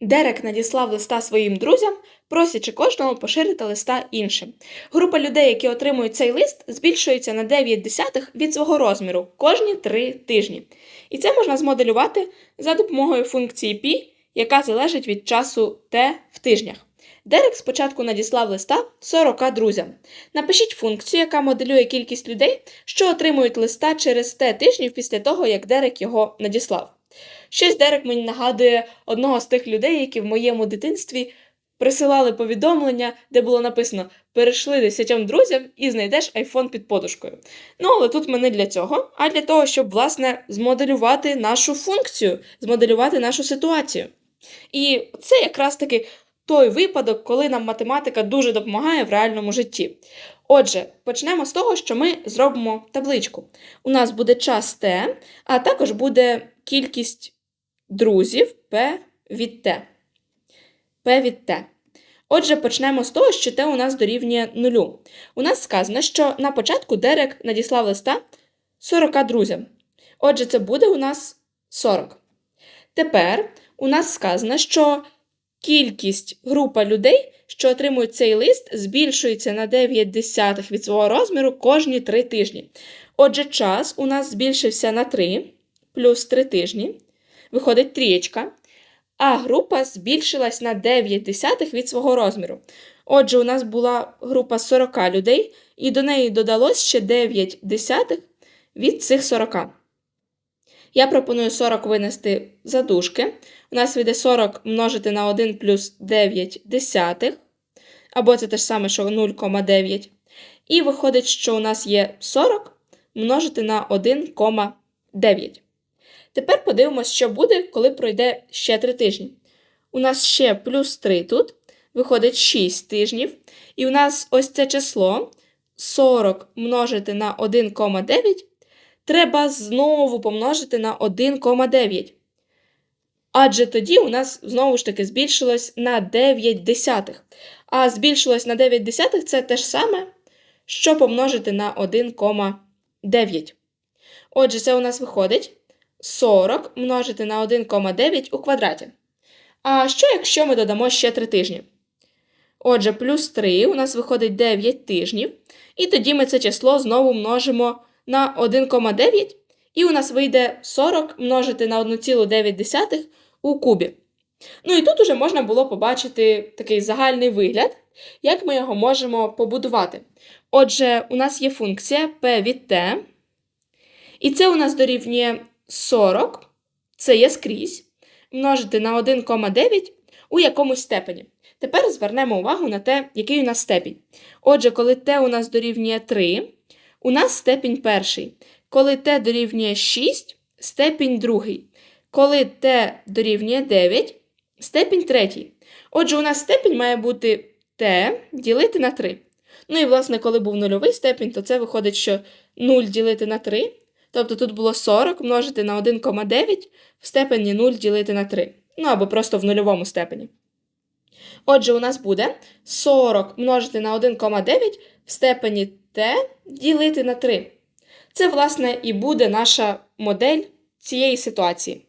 Дерек надіслав листа своїм друзям, просячи кожного поширити листа іншим. Група людей, які отримують цей лист, збільшується на 9 десятих від свого розміру кожні 3 тижні. І це можна змоделювати за допомогою функції π, яка залежить від часу t в тижнях. Дерек спочатку надіслав листа 40 друзям. Напишіть функцію, яка моделює кількість людей, що отримують листа через t тижнів після того, як Дерек його надіслав. Щось Дерек мені нагадує одного з тих людей, які в моєму дитинстві присилали повідомлення, де було написано перейшли десятьом друзям і знайдеш айфон під подушкою. Ну, але тут ми не для цього, а для того, щоб, власне, змоделювати нашу функцію, змоделювати нашу ситуацію. І це якраз таки той випадок, коли нам математика дуже допомагає в реальному житті. Отже, почнемо з того, що ми зробимо табличку. У нас буде час t, а також буде кількість друзів p від t. p від t. Отже, почнемо з того, що t у нас дорівнює нулю. У нас сказано, що на початку Дерек надіслав листа 40 друзям. Отже, це буде у нас 40. Тепер у нас сказано, що кількість група людей, що отримують цей лист, збільшується на 9 десятих від свого розміру кожні 3 тижні. Отже, час у нас збільшився на 3 плюс 3 тижні. Виходить трієчка. А група збільшилась на 9 десятих від свого розміру. Отже, у нас була група 40 людей, і до неї додалось ще 9 десятих від цих 40. Я пропоную 40 винести за дужки. У нас вийде 40 множити на 1 плюс 9 десятих, або це те ж саме, що 0,9. І виходить, що у нас є 40 множити на 1,9. Тепер подивимося, що буде, коли пройде ще 3 тижні. У нас ще плюс 3 тут, виходить 6 тижнів. І у нас ось це число 40 множити на 1,9 треба знову помножити на 1,9. Адже тоді у нас знову ж таки збільшилось на 9 десятих. А збільшилось на 9 десятих це те ж саме, що помножити на 1,9. Отже, це у нас виходить 40 множити на 1,9 у квадраті. А що, якщо ми додамо ще 3 тижні? Отже, плюс 3 у нас виходить 9 тижнів. І тоді ми це число знову множимо на 1,9, і у нас вийде 40 множити на 1,9 у кубі. Ну і тут уже можна було побачити такий загальний вигляд, як ми його можемо побудувати. Отже, у нас є функція p від t, і це у нас дорівнює 40, це є скрізь, множити на 1,9 у якомусь степені. Тепер звернемо увагу на те, який у нас степінь. Отже, коли t у нас дорівнює 3, у нас степінь перший. Коли t дорівнює 6, степінь другий. Коли t дорівнює 9, степінь третій. Отже, у нас степінь має бути t ділити на 3. Ну і, власне, коли був нульовий степінь, то це виходить, що 0 ділити на 3. Тобто тут було 40 множити на 1,9 в степені 0 ділити на 3. Ну або просто в нульовому степені. Отже, у нас буде 40 множити на 1,9 в степені t ділити на 3. Це, власне, і буде наша модель цієї ситуації.